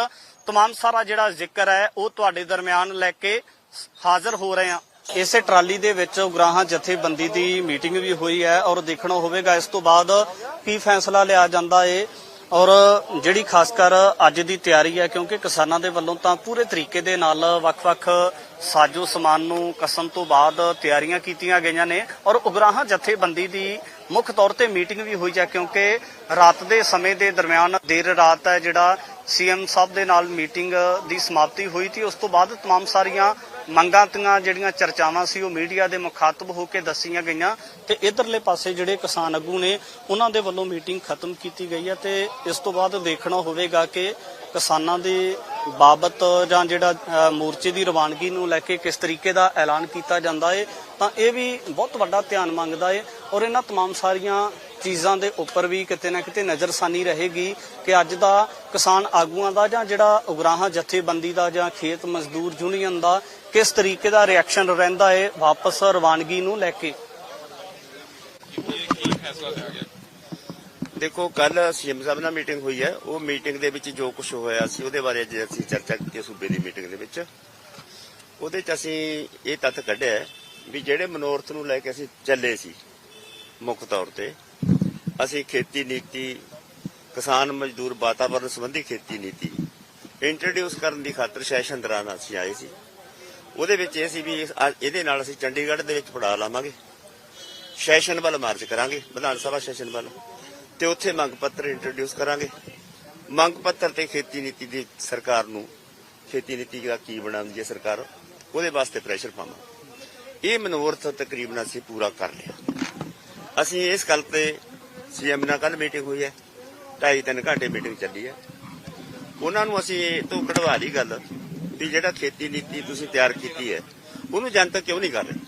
तमाम ਸਾਰਾ ਜਿਹੜਾ ਜ਼ਿਕਰ ਹੈ ਉਹ ਤੁਹਾਡੇ ਦਰਮਿਆਨ ਲੈ ਕੇ ਹਾਜ਼ਰ ਹੋ ਰਹੇ ਹਾਂ ਇਸੇ ਟਰਾਲੀ ਦੇ ਵਿੱਚ ਉਗਰਾਹਾਂ ਜਥੇਬੰਦੀ ਦੀ ਮੀਟਿੰਗ ਵੀ ਹੋਈ ਹੈ ਔਰ ਦੇਖਣਾ ਹੋਵੇਗਾ ਇਸ ਤੋਂ ਬਾਅਦ ਕੀ ਫੈਸਲਾ ਲਿਆ ਜਾਂਦਾ ਏ ਔਰ ਜਿਹੜੀ ਖਾਸ ਕਰ ਅੱਜ ਦੀ ਤਿਆਰੀ ਹੈ ਕਿਉਂਕਿ ਕਿਸਾਨਾਂ ਦੇ ਵੱਲੋਂ ਤਾਂ ਪੂਰੇ ਤਰੀਕੇ ਦੇ ਨਾਲ ਵੱਖ-ਵੱਖ ਸਾਜੋ ਸਮਾਨ ਨੂੰ ਕਸਮ ਤੋਂ ਬਾਅਦ ਤਿਆਰੀਆਂ ਕੀਤੀਆਂ ਗਈਆਂ ਨੇ ਔਰ ਉਗਰਾਹਾਂ ਜਥੇਬੰਦੀ ਦੀ ਮੁੱਖ ਤੌਰ ਤੇ ਮੀਟਿੰਗ ਵੀ ਹੋਈ ਹੈ ਕਿਉਂਕਿ ਰਾਤ ਦੇ ਸਮੇਂ ਦੇ ਦਰਮਿਆਨ ਦੇਰ ਰਾਤ ਹੈ ਜਿਹੜਾ ਸੀਐਮ ਸਾਹਿਬ ਦੇ ਨਾਲ ਮੀਟਿੰਗ ਦੀ ਸਮਾਪਤੀ ਹੋਈ ਸੀ ਉਸ ਤੋਂ ਬਾਅਦ तमाम ਸਾਰੀਆਂ ਮੰਗਾਂ ਤੀਆਂ ਜਿਹੜੀਆਂ ਚਰਚਾਵਾਂ ਸੀ ਉਹ ਮੀਡੀਆ ਦੇ ਮੁਖਾਤਬ ਹੋ ਕੇ ਦੱਸੀਆਂ ਗਈਆਂ ਤੇ ਇਧਰਲੇ ਪਾਸੇ ਜਿਹੜੇ ਕਿਸਾਨ ਆਗੂ ਨੇ ਉਹਨਾਂ ਦੇ ਵੱਲੋਂ ਮੀਟਿੰਗ ਖਤਮ ਕੀਤੀ ਗਈ ਹੈ ਤੇ ਇਸ ਤੋਂ ਬਾਅਦ ਦੇਖਣਾ ਹੋਵੇਗਾ ਕਿ ਕਿਸਾਨਾਂ ਦੇ ਬਾਬਤ ਜਾਂ ਜਿਹੜਾ ਅ, ਮੋਰਚੇ ਦੀ ਰਵਾਨਗੀ ਨੂੰ ਲੈ ਕੇ ਕਿਸ ਤਰੀਕੇ ਦਾ ਐਲਾਨ ਕੀਤਾ ਜਾਂਦਾ ਹੈ ਤਾਂ ਇਹ ਵੀ ਬਹੁਤ ਵੱਡਾ ਧਿਆਨ ਮੰਗਦਾ ਹੈ ਔਰ ਇਹਨਾਂ तमाम ਸਾਰੀਆਂ ਚੀਜ਼ਾਂ ਦੇ ਉੱਪਰ ਵੀ ਕਿਤੇ ਨਾ ਕਿਤੇ ਨਜ਼ਰਸਾਨੀ ਰਹੇਗੀ ਕਿ ਅੱਜ ਦਾ ਕਿਸਾਨ ਆਗੂਆਂ ਦਾ ਜਾਂ ਜਿਹੜਾ ਉਗਰਾਹਾਂ ਜਥੇਬੰਦੀ ਦਾ ਜਾਂ ਖੇਤ ਮਜ਼ਦੂਰ ਯੂਨੀਅਨ ਦਾ ਕਿਸ ਤਰੀਕੇ ਦਾ ਰਿਐਕਸ਼ਨ ਰਹਿੰਦਾ ਹੈ ਵਾਪਸ ਰਵਾਨਗੀ ਨੂੰ ਲੈ ਕੇ?
ਦੇਖੋ, ਕੱਲ ਸੀਐਮ ਸਾਹਿਬ ਨਾਲ ਮੀਟਿੰਗ ਹੋਈ ਹੈ। ਉਹ ਮੀਟਿੰਗ ਦੇ ਵਿੱਚ ਜੋ ਕੁਝ ਹੋਇਆ ਸੀ, ਉਹਦੇ ਬਾਰੇ ਅੱਜ ਅਸੀਂ ਚਰਚਾ ਕੀਤੀ ਸੂਬੇ ਦੀ ਮੀਟਿੰਗ ਦੇ ਵਿੱਚ। ਉਹਦੇ ਚ ਅਸੀਂ ਇਹ ਤੱਥ ਕੱਢਿਆ ਵੀ ਜਿਹੜੇ ਮਨੋਰਥ ਨੂੰ ਲੈ ਕੇ ਅਸੀਂ ਚੱਲੇ ਸੀ, ਮੁੱਖ ਤੌਰ ਤੇ, ਅਸੀਂ ਖੇਤੀ ਨੀਤੀ, ਕਿਸਾਨ ਮਜ਼ਦੂਰ ਵਾਤਾਵਰਣ ਸੰਬੰਧੀ ਖੇਤੀ ਨੀਤੀ ਇੰਟਰੋਡਿਊਸ ਕਰਨ ਦੀ ਖਾਤਰ ਸੈਸ਼ਨ ਦੌਰਾਨ ਅਸੀਂ ਆਏ ਸੀ। ਉਹਦੇ ਵਿੱਚ ਇਹ ਸੀ ਵੀ ਅੱਜ ਇਹਦੇ ਨਾਲ ਅਸੀਂ ਚੰਡੀਗੜ੍ਹ ਦੇ ਵਿੱਚ ਪੜਾ ਲਾਵਾਂਗੇ। ਸੈਸ਼ਨ ਵੱਲ ਮਾਰਚ ਕਰਾਂਗੇ, ਵਿਧਾਨ ਸਭਾ ਸੈਸ਼ਨ ਵੱਲ। ਤੇ ਉੱਥੇ ਮੰਗ ਪੱਤਰ ਇੰਟਰੋਡਿਊਸ ਕਰਾਂਗੇ। ਮੰਗ ਪੱਤਰ ਤੇ ਖੇਤੀ ਨੀਤੀ ਦੀ ਸਰਕਾਰ ਨੂੰ, ਖੇਤੀ ਨੀਤੀ ਦਾ ਕੀ ਬਣਾਉਂਦੀ ਹੈ ਸਰਕਾਰ, ਉਹਦੇ ਵਾਸਤੇ ਪ੍ਰੈਸ਼ਰ ਪਾਵਾਂ ਇਹ ਮਨੋਰਥ ਤਕਰੀਬਨ ਅਸੀਂ ਪੂਰਾ ਕਰ ਲਿਆ। ਅਸੀਂ ਇਸ ਗੱਲ ਤੇ ਸੀਐਮ ਨਾਲ ਕੱਲ ਮੀਟਿੰਗ ਹੋਈ ਹੈ। ਢਾਈ ਤਿੰਨ ਘੰਟੇ ਮੀਟਿੰਗ ਚੱਲੀ ਹੈ। ਉਹਨਾਂ ਨੂੰ ਅਸੀਂ ਇਹ ਤੋਂ ਕਢਵਾ ਲਈ ਗੱਲ। ਵੀ ਜਿਹੜਾ ਖੇਤੀ ਨੀਤੀ ਤੁਸੀਂ ਤਿਆਰ ਕੀਤੀ ਹੈ, ਉਹਨੂੰ ਜਨਤਕ ਕਿਉਂ ਨਹੀਂ ਕਰ ਰਹੇ?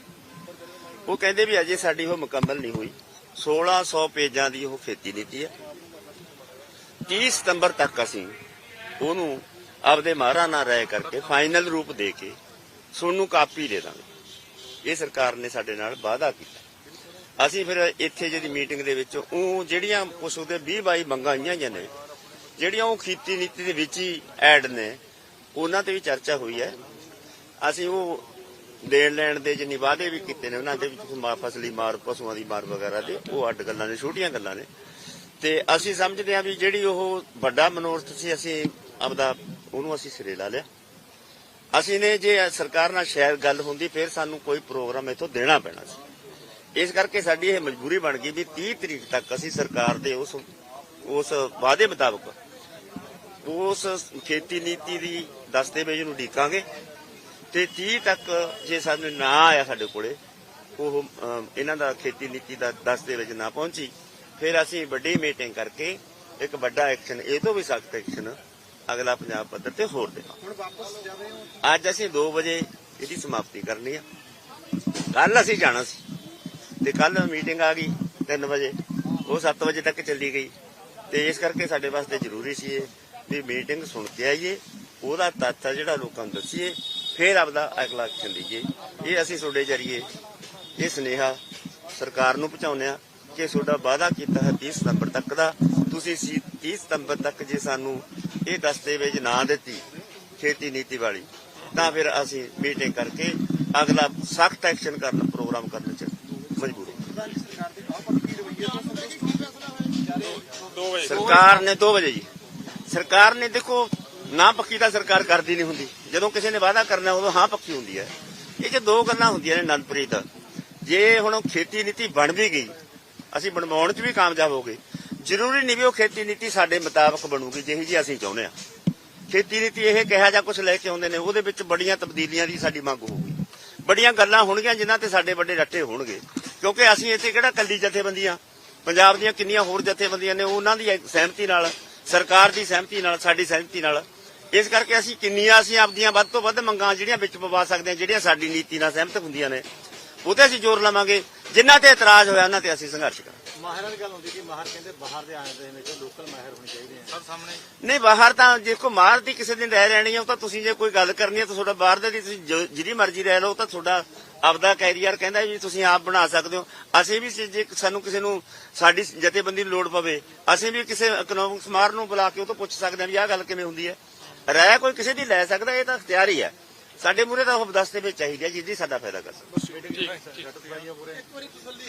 ਉਹ ਕਹਿੰਦੇ ਵੀ ਅਜੇ ਸਾਡੀ ਉਹ ਮੁਕੰਮਲ ਨਹੀਂ ਹੋਈ। 1600 ਪੇਜਾਂ ਦੀ ਉਹ ਖੇਤੀ ਨੀਤੀ ਹੈ। 30 ਸਤੰਬਰ ਤੱਕ ਅਸੀਂ ਉਹਨੂੰ ਆਪਦੇ ਮਾਹਰਾਂ ਨਾਲ ਰਾਏ ਕਰਕੇ ਫਾਈਨਲ ਰੂਪ ਦੇ ਕੇ ਤੁਹਾਨੂੰ ਕਾਪੀ ਦੇ ਦਾਂਗੇ। ਇਹ ਸਰਕਾਰ ਨੇ ਸਾਡੇ ਨਾਲ ਵਾਅਦਾ ਕੀਤਾ। ਅਸੀਂ ਫਿਰ ਇੱਥੇ ਜਿਹੜੀ ਮੀਟਿੰਗ ਦੇ ਵਿੱਚ ਉਹ ਜਿਹੜੀਆਂ ਕੁਛ ਉਹਦੇ 20 22 ਮੰਗਾਂ ਆਈਆਂ ਜਾਂ ਨੇ, ਜਿਹੜੀਆਂ ਉਹ ਖੇਤੀ ਨੀਤੀ ਦੇ ਵਿੱਚ ਹੀ ਐਡ ਨੇ ਉਹਨਾਂ ਤੇ ਵੀ ਚਰਚਾ ਹੋਈ ਹੈ। ਅਸੀਂ ਉਹ ਦੇਣ ਲੈਣ ਦੇ ਜਿੰਨੀ ਵਾਅਦੇ ਵੀ ਕੀਤੇ ਨੇ, ਉਹਨਾਂ ਦੇ ਵਿੱਚ ਫਸਲੀ ਮਾਰ, ਪਸ਼ੂਆਂ ਦੀ ਮਾਰ ਵਗੈਰਾ ਦੇ, ਉਹ ਅੱਡ ਗੱਲਾਂ ਨੇ, ਛੋਟੀਆਂ ਗੱਲਾਂ ਨੇ। ਤੇ ਅਸੀਂ ਸਮਝਦੇ ਹਾਂ ਵੀ ਜਿਹੜੀ ਉਹ ਵੱਡਾ ਮਨੋਰਥ ਸੀ, ਅਸੀਂ ਆਪਦਾ, ਉਹਨੂੰ ਅਸੀਂ ਸਿਰੇ ਲਾ ਲਿਆ। ਅਸੀਂ ਨੇ ਜੇ ਸਰਕਾਰ ਨਾਲ ਸ਼ਾਇਦ ਗੱਲ ਹੁੰਦੀ, ਫਿਰ ਸਾਨੂੰ ਕੋਈ ਪ੍ਰੋਗਰਾਮ ਇਥੋਂ ਦੇਣਾ ਪੈਣਾ ਸੀ। ਇਸ ਕਰਕੇ ਸਾਡੀ ਇਹ ਮਜਬੂਰੀ ਬਣ ਗਈ ਵੀ 30 ਤਰੀਕ ਤੱਕ ਅਸੀਂ ਸਰਕਾਰ ਦੇ ਉਸ ਉਸ ਵਾਅਦੇ ਮੁਤਾਬਕ ਉਸ ਖੇਤੀ ਨੀਤੀ ਦੀ ਦਸਤਾਵੇਜ਼ ਨੂੰ ਢੀਕਾਂਗੇ ਤੇ 30 ਤੱਕ ਜੇ ਸਾਨੂੰ ਨਾ ਆਇਆ ਸਾਡੇ ਕੋਲੇ ਉਹ ਇਹਨਾਂ ਦਾ ਖੇਤੀ ਨੀਤੀ ਦਾ ਦਸਤਾਵੇਜ਼ ਨਾ ਪਹੁੰਚੀ ਫਿਰ ਅਸੀਂ ਵੱਡੀ ਮੀਟਿੰਗ ਕਰਕੇ ਇੱਕ ਵੱਡਾ ਐਕਸ਼ਨ ਇਹ ਤੋਂ ਵੀ ਸਖਤ ਐਕਸ਼ਨ ਅਗਲਾ ਪੰਜਾਬ ਪੱਧਰ ਤੇ ਹੋਰ ਦੇਵਾਂਗੇ। ਅੱਜ ਅਸੀਂ 2 ਵਜੇ ਇਹਦੀ ਸਮਾਪਤੀ ਕਰਨੀ ਆ। ਕੱਲ ਅਸੀਂ ਜਾਣਾ ਸੀ ਤੇ ਕੱਲ ਮੀਟਿੰਗ ਆ ਗਈ 3 ਵਜੇ ਉਹ 7 ਵਜੇ ਤੱਕ ਚੱਲੀ ਗਈ ਤੇ ਇਸ ਕਰਕੇ ਸਾਡੇ ਵਾਸਤੇ ਜ਼ਰੂਰੀ ਸੀ ਇਹ। ਵੀ ਮੀਟਿੰਗ ਸੁਣ ਕੇ ਆਈਏ ਉਹਦਾ ਤੱਥ ਆ ਜਿਹੜਾ ਲੋਕਾਂ ਨੂੰ ਦੱਸੀਏ ਫਿਰ ਆਪਦਾ ਅਗਲਾ ਐਕਸ਼ਨ ਲਈਏ। ਇਹ ਅਸੀਂ ਤੁਹਾਡੇ ਜਰੀਏ ਇਹ ਸੁਨੇਹਾ ਸਰਕਾਰ ਨੂੰ ਪਹੁੰਚਾਉਂਦੇ ਆ ਕਿ ਤੁਹਾਡਾ ਵਾਅਦਾ ਕੀਤਾ ਹੈ 30 ਸਤੰਬਰ ਤੱਕ ਦਾ। ਤੁਸੀਂ ਸੀ 30 ਸਤੰਬਰ ਤੱਕ ਜੇ ਸਾਨੂੰ ਇਹ ਦਸਤਾਵੇਜ਼ ਨਾ ਦਿੱਤੀ ਖੇਤੀ ਨੀਤੀ ਵਾਲੀ ਤਾਂ ਫਿਰ ਅਸੀਂ ਮੀਟਿੰਗ ਕਰਕੇ ਅਗਲਾ ਸਖਤ ਐਕਸ਼ਨ ਕਰਨ ਪ੍ਰੋਗਰਾਮ ਕਰਨ ਚ ਮਜਬੂਰ ਹਾਂ ਸਰਕਾਰ ਨੇ 2 ਵਜੇ ਜੀ। ਸਰਕਾਰ ਨੇ ਦੇਖੋ, ਨਾ ਪੱਕੀ ਤਾਂ ਸਰਕਾਰ ਕਰਦੀ ਨਹੀਂ ਹੁੰਦੀ। ਜਦੋਂ ਕਿਸੇ ਨੇ ਵਾਅਦਾ ਕਰਨਾ, ਉਦੋਂ ਹਾਂ ਪੱਕੀ ਹੁੰਦੀ ਹੈ। ਇਹ ਚ ਦੋ ਗੱਲਾਂ ਹੁੰਦੀਆਂ ਨੇ ਅਨੰਦਪ੍ਰੀਤ ਜੇ ਹੁਣ ਖੇਤੀ ਨੀਤੀ ਬਣ ਵੀ ਗਈ, ਅਸੀਂ ਬਣਵਾਉਣ ਚ ਵੀ ਕਾਮਯਾਬ ਹੋ ਗਏ। ਜ਼ਰੂਰੀ ਨਹੀਂ ਵੀ ਉਹ ਖੇਤੀ ਨੀਤੀ ਸਾਡੇ ਮੁਤਾਬਕ ਬਣੂਗੀ, ਜਿਹੀ ਜੀ ਅਸੀਂ ਚਾਹੁੰਦੇ ਆ ਖੇਤੀ ਨੀਤੀ ਇਹ ਕਿਹਾ ਜਾਂ ਕੁਝ ਲੈ ਕੇ ਆਉਂਦੇ ਨੇ, ਉਹਦੇ ਵਿੱਚ ਬੜੀਆਂ ਤਬਦੀਲੀਆਂ ਦੀ ਸਾਡੀ ਮੰਗ ਹੋਊਗੀ। ਬੜੀਆਂ ਗੱਲਾਂ ਹੋਣਗੀਆਂ ਜਿਨ੍ਹਾਂ ਤੇ ਸਾਡੇ ਵੱਡੇ ਰੱਟੇ ਹੋਣਗੇ। ਕਿਉਂਕਿ ਅਸੀਂ ਇੱਥੇ ਕਿਹੜਾ ਕੱਲੀ ਜਥੇਬੰਦੀਆਂ? ਪੰਜਾਬ ਦੀਆਂ ਕਿੰਨੀਆਂ ਹੋਰ ਜਥੇਬੰਦੀਆਂ ਨੇ, ਉਹਨਾਂ ਦੀ ਸਹਿਮਤੀ ਨਾਲ ਸਰਕਾਰ ਦੀ ਸਹਿਮਤੀ ਨਾਲ ਸਾਡੀ ਸਹਿਮਤੀ ਨਾਲ। ਇਸ ਕਰਕੇ ਅਸੀਂ ਕਿੰਨੀਆਂ ਅਸੀਂ ਆਪਦੀਆਂ ਵੱਧ ਤੋਂ ਵੱਧ ਮੰਗਾਂ ਜਿਹੜੀਆਂ ਵਿੱਚ ਪਵਾ ਸਕਦੇ ਹਾਂ ਜਿਹੜੀਆਂ ਸਾਡੀ ਨੀਤੀ ਨਾਲ ਸਹਿਮਤ ਹੁੰਦੀਆਂ ਨੇ ਉਹਤੇ ਅਸੀਂ ਜ਼ੋਰ ਲਾਵਾਂਗੇ। ਜਿਨ੍ਹਾਂ ਤੇ ਇਤਰਾਜ਼ ਹੋਇਆ ਉਹਨਾਂ ਤੇ ਅਸੀਂ ਸੰਘਰਸ਼ ਕਰਾਂਗੇ।
ਮਾਹਿਰਾਂ ਦੀ ਗੱਲ ਹੁੰਦੀ ਕਿ ਮਾਹਰ ਕਹਿੰਦੇ ਬਾਹਰ ਦੇ ਆਏ ਦੇ ਨੇ ਕਿ ਲੋਕਲ ਮਾਹਿਰ ਹੋਣੇ ਚਾਹੀਦੇ ਆ। ਸਰ ਸਾਹਮਣੇ।
ਨਹੀਂ ਬਾਹਰ ਤਾਂ ਦੇਖੋ ਮਾਰ ਦੀ ਕਿਸੇ ਦਿਨ ਰਹਿ ਰਹਿਣੀ ਹੈ ਉਹ ਤਾਂ ਤੁਸੀਂ ਜੇ ਕੋਈ ਗੱਲ ਕਰਨੀ ਹੈ ਤਾਂ ਤੁਹਾਡਾ ਬਾਹਰ ਦੇ ਦੀ ਤੁਸੀਂ ਜੋ- ਜਿਹਦੀ ਮਰਜ਼ੀ ਰਹਿ ਲਓ ਉਹ ਤਾਂ ਤੁਹਾਡਾ ਆਪਦਾ ਕੈਰੀਅਰ ਕਹਿੰਦਾ ਵੀ ਤੁਸੀਂ ਆਪ ਬਣਾ ਸਕਦੇ ਹੋ। ਅਸੀਂ ਵੀ ਜੇ ਸਾਨੂੰ ਕਿਸੇ ਨੂੰ ਸਾਡੀ ਜਥੇਬੰਦੀ ਨੂੰ ਲੋੜ ਪਵੇ, ਅਸੀਂ ਵੀ ਕਿਸੇ ਇਕਨੋਮਿਕ ਸਮਾਰ ਨੂੰ ਬੁਲਾ ਕੇ ਉਹ ਤੋਂ ਪੁੱਛ ਸਕਦੇ ਹਾਂ ਵੀ ਆਹ ਗੱਲ ਕਿਵੇਂ ਹੁੰਦੀ ਹੈ। ਰਾਇ ਕੋਈ ਕਿਸੇ ਦੀ ਲੈ ਸਕਦਾ, ਇਹ ਤਾਂ ਇਖਤਿਆਰ ਹੀ। ਹੈ ਸਾਡੇ ਮੂਰੇ ਤਾਂ ਉਹ ਦਸਤੇ ਵਿੱਚ ਚਾਹੀਦੀ ਹੈ ਜਿਹਦੀ ਸਾਡਾ ਫਾਇਦਾ ਕਰ ਸਕਦਾ।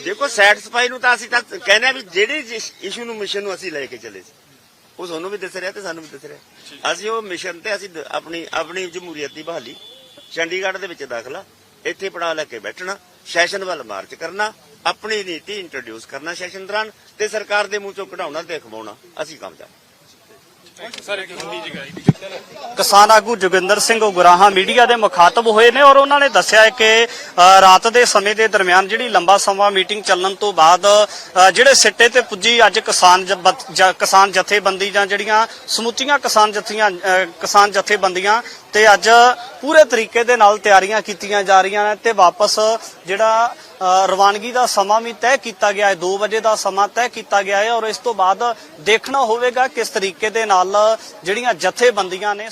ਦੇਖੋ ਸੈਟੀਸਫਾਈ ਨੂੰ ਤਾਂ ਅਸੀਂ ਤਾਂ ਕਹਿੰਦੇ ਆ ਵੀ ਜਿਹੜੀ ਇਸ਼ੂ ਨੂੰ ਮਿਸ਼ਨ ਨੂੰ ਅਸੀਂ ਲੈ ਕੇ ਚੱਲੇ ਸੀ, ਉਹ ਤੁਹਾਨੂੰ ਵੀ ਦੱਸ ਰਿਹਾ ਤੇ ਸਾਨੂੰ ਵੀ ਦੱਸ ਰਿਹਾ। ਅਸੀਂ ਉਹ ਮਿਸ਼ਨ ਤੇ ਅਸੀਂ ਆਪਣੀ ਆਪਣੀ ਜਮਹੂਰੀਅਤ ਦੀ ਬਹਾਲੀ ਚੰਡੀਗੜ੍ਹ ਦੇ ਵਿੱਚ ਦਾਖਲਾ ਇੱਥੇ ਪੜਾ ਲੈ ਕੇ ਬੈਠਣਾ ਸੈਸ਼ਨ ਵੱਲ ਮਾਰਚ ਕਰਨਾ, ਆਪਣੀ ਨੀਤੀ ਇੰਟਰੋਡਿਊਸ ਕਰਨਾ ਸੈਸ਼ਨ ਦੌਰਾਨ ਤੇ ਸਰਕਾਰ ਦੇ ਮੂੰਹ ਚੋਂ ਕਢਾਉਣਾ ਤੇ ਖਵਾਉਣਾ, ਅਸੀਂ ਕਾਮਯਾਬ
ਕਿਸਾਨ ਆਗੂ ਜੋਗਿੰਦਰ ਸਿੰਘ ਉਗਰਾਹਾਂ ਮੀਡੀਆ ਦੇ ਮੁਖਾਤਬ ਹੋਏ ਨੇ ਔਰ ਉਹਨਾਂ ਨੇ ਦੱਸਿਆ ਹੈ ਕਿ ਰਾਤ ਦੇ ਸਮੇਂ ਦੇ ਦਰਮਿਆਨ ਜਿਹੜੀ ਲੰਬਾ ਸਮਾਂ ਮੀਟਿੰਗ ਚੱਲਣ ਤੋਂ ਬਾਅਦ ਜਿਹੜੇ ਸਿੱਟੇ ਤੇ ਪੁੱਜੀ ਅੱਜ ਕਿਸਾਨ ਕਿਸਾਨ ਜਥੇਬੰਦੀ ਜਾਂ ਜਿਹੜੀਆਂ ਸਮੁੱਚੀਆਂ ਕਿਸਾਨ ਜਥੀਆਂ ਕਿਸਾਨ ਜਥੇਬੰਦੀਆਂ ਤੇ ਅੱਜ ਪੂਰੇ ਤਰੀਕੇ ਦੇ ਨਾਲ ਤਿਆਰੀਆਂ ਕੀਤੀਆਂ ਜਾ ਰਹੀਆਂ ਨੇ ਤੇ ਵਾਪਸ ਜਿਹੜਾ ਅ, ਰਵਾਨਗੀ ਦਾ ਸਮਾਂ ਵੀ ਤੈਅ ਕੀਤਾ ਗਿਆ ਹੈ 2 ਵਜੇ ਦਾ ਸਮਾਂ ਤੈਅ ਕੀਤਾ ਗਿਆ ਹੈ ਔਰ ਇਸ ਤੋਂ ਬਾਅਦ ਦੇਖਣਾ ਹੋਵੇਗਾ ਕਿਸ ਤਰੀਕੇ ਦੇ ਨਾਲ ਜਿਹੜੀਆਂ ਜਥੇਬੰਦੀਆਂ ਨੇ